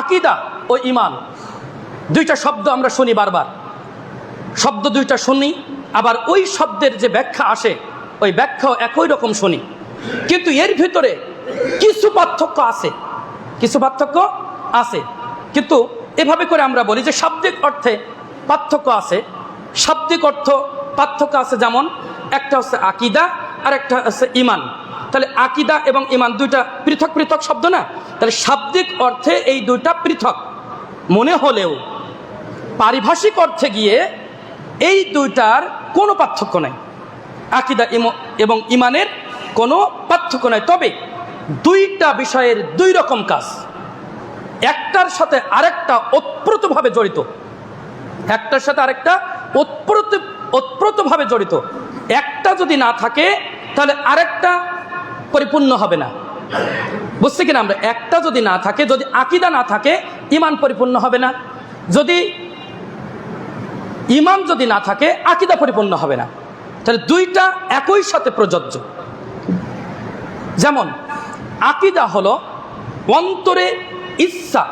আকিদা ও ইমান দুইটা শব্দ আমরা শুনি বারবার। শব্দ দুইটা শুনি, আবার ওই শব্দের যে ব্যাখ্যা আসে, ওই ব্যাখ্যাও একই রকম শুনি। কিন্তু এর ভিতরে কিছু পার্থক্য আছে। কিছু পার্থক্য আছে। কিন্তু এভাবে করে আমরা বলি যে শাব্দিক অর্থে পার্থক্য আছে। শাব্দিক অর্থ পার্থক্য আছে যেমন, একটা হচ্ছে আকিদা আর একটা হচ্ছে ইমান তাহলে আকিদা এবং ইমান দুইটা পৃথক পৃথক শব্দ না? তাহলে শাব্দিক অর্থে এই দুইটা পৃথক। মনে হলেও পারিভাষিক অর্থে গিয়ে এই দুইটার কোনো পার্থক্য নাই। আকিদা এবং ইমানের কোনো পার্থক্য নাই। তবে দুইটা বিষয়ের দুই রকম কাজ। একটার সাথে আরেকটা ওতপ্রোতভাবে জড়িত। একটার সাথে আরেকটা ওতপ্রোত, ওতপ্রোতভাবে জড়িত। একটা যদি না থাকে, তাহলে আরেকটা পরিপূর্ণ হবে না। বুঝছি কিনা? আমরা একটা যদি না থাকে, যদি আকিদা না থাকে ইমান পরিপূর্ণ হবে না। যদি ইমান যদি না থাকে, আকিদা পরিপূর্ণ হবে না। তাহলে দুইটা একই সাথে প্রযোজ্য। যেমন, আকিদা হলো অন্তরে ইচ্ছা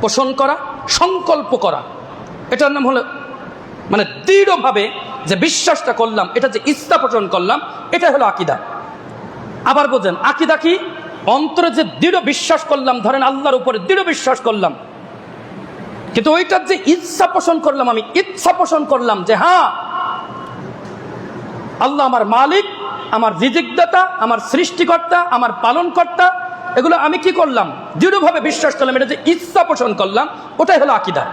পোষণ করা, সংকল্প করা। এটার নাম হলো মানে দৃঢ়ভাবে যে বিশ্বাসটা করলাম, এটা যে ইচ্ছা পোষণ করলাম এটা হলো আকিদা। আবার বোঝেন আকিদা কি অন্তরে যে দৃঢ় বিশ্বাস করলাম, ধরেন আল্লাহর উপরে দৃঢ় বিশ্বাস করলাম। কিন্তু ওইটার যে ইচ্ছা পোষণ করলাম আমি, ইচ্ছা পোষণ করলাম যে হ্যাঁ আল্লাহ আমার মালিক, আমার রিজিকদাতা, আমার সৃষ্টিকর্তা, আমার পালনকর্তা, এগুলো আমি কি করলাম? দৃঢ়ভাবে বিশ্বাস করলাম, এটা যে ইচ্ছা পোষণ করলাম, ওটাই হলো আকিদা।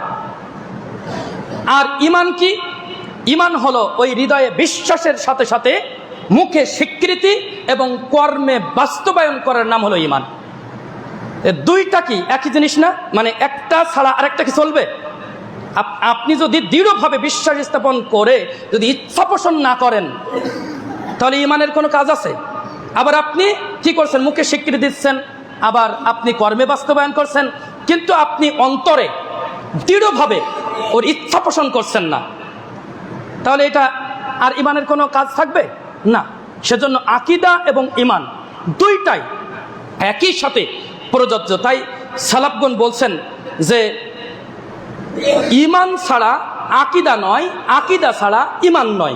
আর ইমান কি? ইমান হলো ওই হৃদয়ে বিশ্বাসের সাথে সাথে মুখে স্বীকৃতি এবং কর্মে বাস্তবায়ন করার নাম হলো ইমান দুইটা কি একই জিনিস না? মানে একটা ছাড়া আরেকটা কি চলবে? আপ- আপনি যদি দৃঢ়ভাবে বিশ্বাস স্থাপন করে যদি ইচ্ছা পোষণ না করেন, তাহলে ইমানের কোনো কাজ আছে? আবার আপনি কি করছেন? মুখে স্বীকৃতি দিচ্ছেন, আবার আপনি কর্মে বাস্তবায়ন করছেন, কিন্তু আপনি অন্তরে দৃঢ়ভাবে ওর ইচ্ছা পোষণ করছেন না। তাহলে এটা আর ইমানের কোনো কাজ থাকবে? না, সেজন্য আকিদা এবং ইমান দুইটাই একই সাথে প্রযোজ্য। তাই সালাফগণ বলছেন যে ইমান ছাড়া আকিদা নয়, আকিদা ছাড়া ইমান নয়।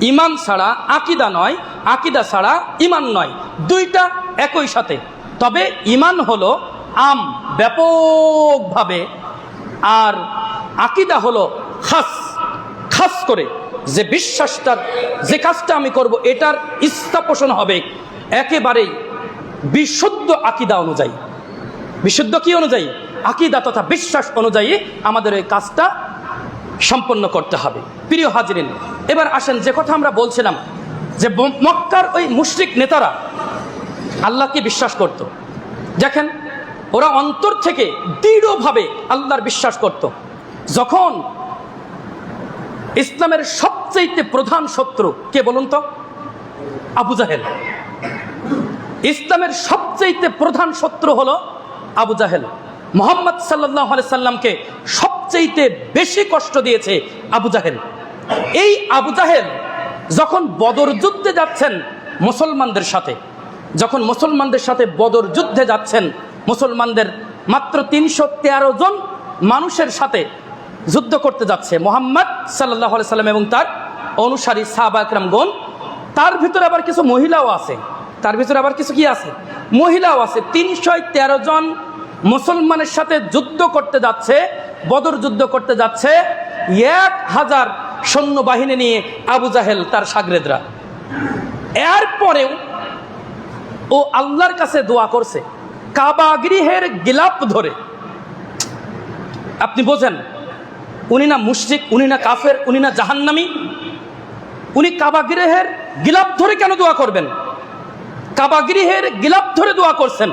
ইমান ছাড়া আকিদা নয়, আকিদা ছাড়া ইমান নয়। দুইটা একই সাথে। তবে ইমান হলো আম, ব্যাপকভাবে। আর আকিদা হলো খাস খাস করে। যে বিশ্বাসটা, যে কাজটা আমি করব, এটার ইচ্ছা পোষণ হবে একেবারেই বিশুদ্ধ আকিদা অনুযায়ী বিশুদ্ধ কি অনুযায়ী আকিদা তথা বিশ্বাস অনুযায়ী আমাদের এই কাজটা সম্পন্ন করতে হবে প্রিয় হাজিরিন, এবার আসেন যে কথা আমরা বলছিলাম, যে মক্কার ওই মুশরিক নেতারা আল্লাহকে বিশ্বাস করত। দেখেন, ওরা অন্তর থেকে দৃঢ়ভাবে আল্লাহর বিশ্বাস করত। যখন ইসলামের সবচেয়ে প্রধান শত্রু কে বলুন তো? আবু জাহেল। ইসলামের সবচেয়ে প্রধান শত্রু হলো আবু জাহেল। মোহাম্মদ সাল্লাহ সাল্লামকে সবচেয়ে বেশি কষ্ট দিয়েছে আবু জাহেল। এই আবু জাহেল যখন বদর যুদ্ধে যাচ্ছেন মুসলমানদের সাথে, যখন মুসলমানদের সাথে বদর যুদ্ধে যাচ্ছেন, মুসলমানদের মাত্র তিনশো তেরো জন মানুষের সাথে যুদ্ধ করতে যাচ্ছে মোহাম্মদ সাল্লাহ সাল্লাম এবং তার অনুসারী সাহাবা একরামগণ তার ভিতরে আবার কিছু মহিলাও আছে। তার ভিতরে আবার কিছু কি আছে? মহিলাও আছে। তিনশো তেরো জন মুসলমানের সাথে যুদ্ধ করতে যাচ্ছে, বদর যুদ্ধ করতে যাচ্ছে। এক হাজার সৈন্যবাহিনী নিয়ে আবু জাহেল তার সাগরেদরা। এরপরেও ও আল্লাহর কাছে দোয়া করছে। কাবা গৃহের গিলাপ ধরে। আপনি বোঝেন উনি না মুশরিক, উনি না কাফের, উনি না জাহান্নামি। উনি কাবা গৃহের গিলাপ ধরে কেন দোয়া করবেন? কাবা গৃহের গিলাপ ধরে দোয়া করছেন।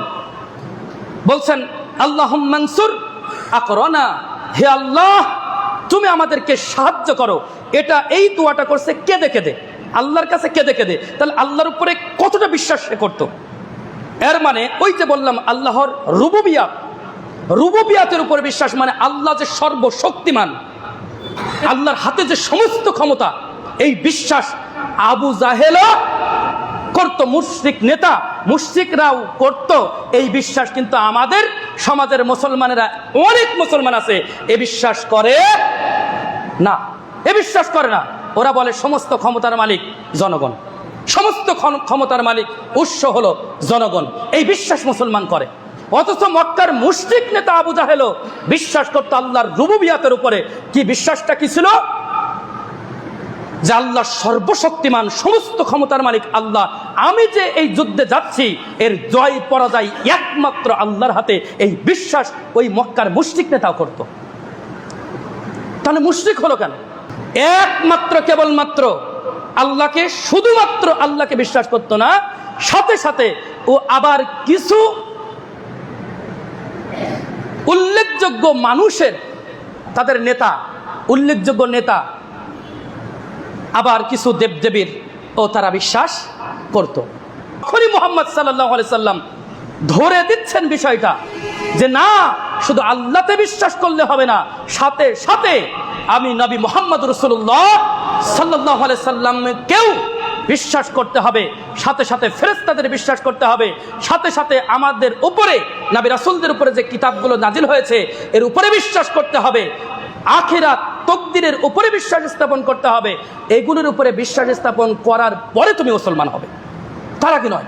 বলছেন আল্লাহ মনসুর আকরনা। হে আল্লাহ, তুমি আমাদেরকে সাহায্য করো। এটা এই দোয়াটা করছে কেঁদে কেঁদে। আল্লাহর কাছে কেঁদে কেঁদে। তাহলে আল্লাহর উপরে কতটা বিশ্বাস করতো? এর মানে ওই যে বললাম, আল্লাহর রুবুবিয়াত। রুবুবিয়াতের উপর বিশ্বাস মানে আল্লাহ যে সর্বশক্তিমান, আল্লাহর হাতে যে সমস্ত ক্ষমতা, এই বিশ্বাস আবু জাহেলা করত, মুশরিক নেতা, মুশরিকরাও করত। এই বিশ্বাস কিন্তু আমাদের সমাজের মুসলমানেরা, অনেক মুসলমান আছে, এ বিশ্বাস করে না। এ বিশ্বাস করে না। ওরা বলে সমস্ত ক্ষমতার মালিক জনগণ। সমস্ত ক্ষম- ক্ষমতার মালিক উৎস হলো জনগণ। এই বিশ্বাস মুসলমান করে। অথচ মক্কার মুশরিক নেতা আবু জাহেলও বিশ্বাস করতো আল্লাহর রুবুবিয়াতের উপরে। কি বিশ্বাসটা কি ছিল? যে আল্লাহ সর্বশক্তিমান সমস্ত ক্ষমতার মালিক আল্লাহ। আমি যে এই যুদ্ধে যাচ্ছি, এর জয় পরাজয় একমাত্র আল্লাহর হাতে। এই বিশ্বাস ওই মক্কার মুশরিক নেতাও করত। তাহলে মুশরিক হলো কেন? একমাত্র, কেবলমাত্র আল্লাহকে, শুধুমাত্র আল্লাহকে বিশ্বাস করতো না, সাথে সাথে ও আবার কিছু উল্লেখযোগ্য মানুষের, তাদের নেতা, উল্লেখযোগ্য নেতা, আবার কিছু দেবদেবীর, ও তারা বিশ্বাস করত। তখনই মোহাম্মদ সাল্লাহ সাল্লাম ধরে দিচ্ছেন বিষয়টা, যে না, শুধু আল্লাহতে বিশ্বাস করলে হবে না, সাথে সাথে আমি নবী মোহাম্মদ রসুল্লাহ সাল্লাহ সাল্লামকেও বিশ্বাস করতে হবে, সাথে সাথে ফেরেস্তাদের বিশ্বাস করতে হবে, সাথে সাথে আমাদের উপরে, নাবি রাসুলদের উপরে যে কিতাবগুলো নাজিল হয়েছে, এর উপরে বিশ্বাস করতে হবে, আখেরাত তকদিরের উপরে বিশ্বাস স্থাপন করতে হবে, এগুলোর উপরে বিশ্বাস স্থাপন করার পরে তুমি মুসলমান হবে। তারা কি নয়?